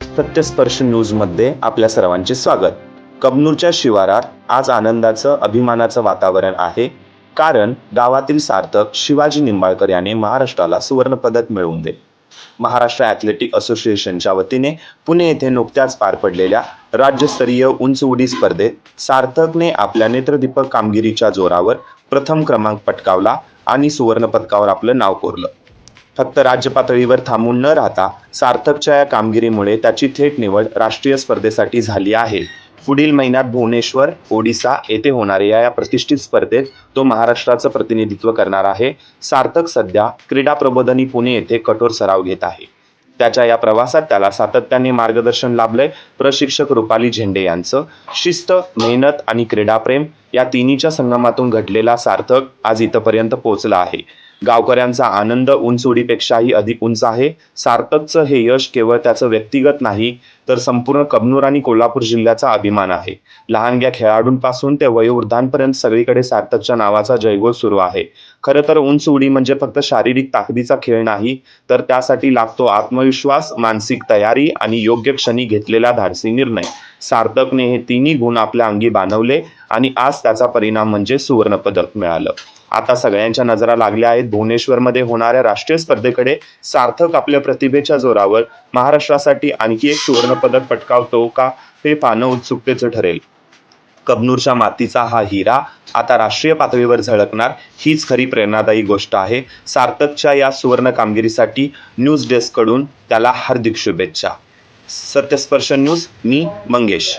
सत्यस्पर्श न्यूजमध्ये आपल्या सर्वांचे स्वागत. कबनूरच्या शिवारात आज आनंदाचं अभिमानाचं वातावरण आहे. कारण गावातील सार्थक शिवाजी निंबाळकर याने महाराष्ट्राला सुवर्ण पदक मिळवून दे महाराष्ट्र ॲथलेटिक असोसिएशनच्या वतीने पुणे येथे नुकत्याच पार पडलेल्या राज्यस्तरीय उंच उडी स्पर्धेत सार्थकने आपल्या नेत्रदीपक कामगिरीच्या जोरावर प्रथम क्रमांक पटकावला आणि सुवर्ण पदकावर आपलं नाव कोरलं. फक्त राज्य पातळीवर थांबून न राहता सार्थकच्या या कामगिरीमुळे त्याची थेट निवड राष्ट्रीय स्पर्धेसाठी झाली आहे. पुढील महिन्यात भुवनेश्वर ओडिसा येथे होणाऱ्या या प्रतिष्ठित स्पर्धेत तो महाराष्ट्राचं प्रतिनिधित्व करणार आहे. सार्थक सध्या क्रीडा प्रबोधनी पुणे येथे कठोर सराव घेत आहे. त्याच्या या प्रवासात त्याला सातत्याने मार्गदर्शन लाभलंय प्रशिक्षक रुपाली झेंडे यांचं. शिस्त मेहनत आणि क्रीडाप्रेम या तिन्हीच्या संगमातून घडलेला सार्थक आज इथपर्यंत पोहोचला आहे. गावकऱ्यांचा आनंद उंच उडीपेक्षाही अधिक उंच आहे. सार्थकचं हे यश केवळ त्याचं व्यक्तिगत नाही तर संपूर्ण कबनूर आणि कोल्हापूर जिल्ह्याचा अभिमान आहे. लहानग्या खेळाडूंपासून ते वयोवृद्धांपर्यंत सगळीकडे सार्थकच्या नावाचा जयघोष सुरू आहे. खरं तर उंच उडी म्हणजे फक्त शारीरिक ताकदीचा खेळ नाही तर त्यासाठी लागतो आत्मविश्वास मानसिक तयारी आणि योग्य क्षणी घेतलेला धाडसी निर्णय. सार्थकने हे तिन्ही गुण आपल्या अंगी बांधवले आणि आज त्याचा परिणाम म्हणजे सुवर्णपदक मिळालं. आता सगळ्यांच्या नजरा लागल्या आहेत. भुवनेश्वरमध्ये होणाऱ्या राष्ट्रीय स्पर्धेकडे सार्थक आपल्या प्रतिभेच्या जोरावर महाराष्ट्रासाठी आणखी एक सुवर्णपदक पटकावतो का हे पाहणं उत्सुकतेचं ठरेल. कबनूरच्या मातीचा हा हिरा आता राष्ट्रीय पातळीवर झळकणार हीच खरी प्रेरणादायी गोष्ट आहे. सार्थकच्या या सुवर्ण कामगिरीसाठी न्यूज डेस्ककडून त्याला हार्दिक शुभेच्छा. सत्यस्पर्श न्यूज मी मंगेश.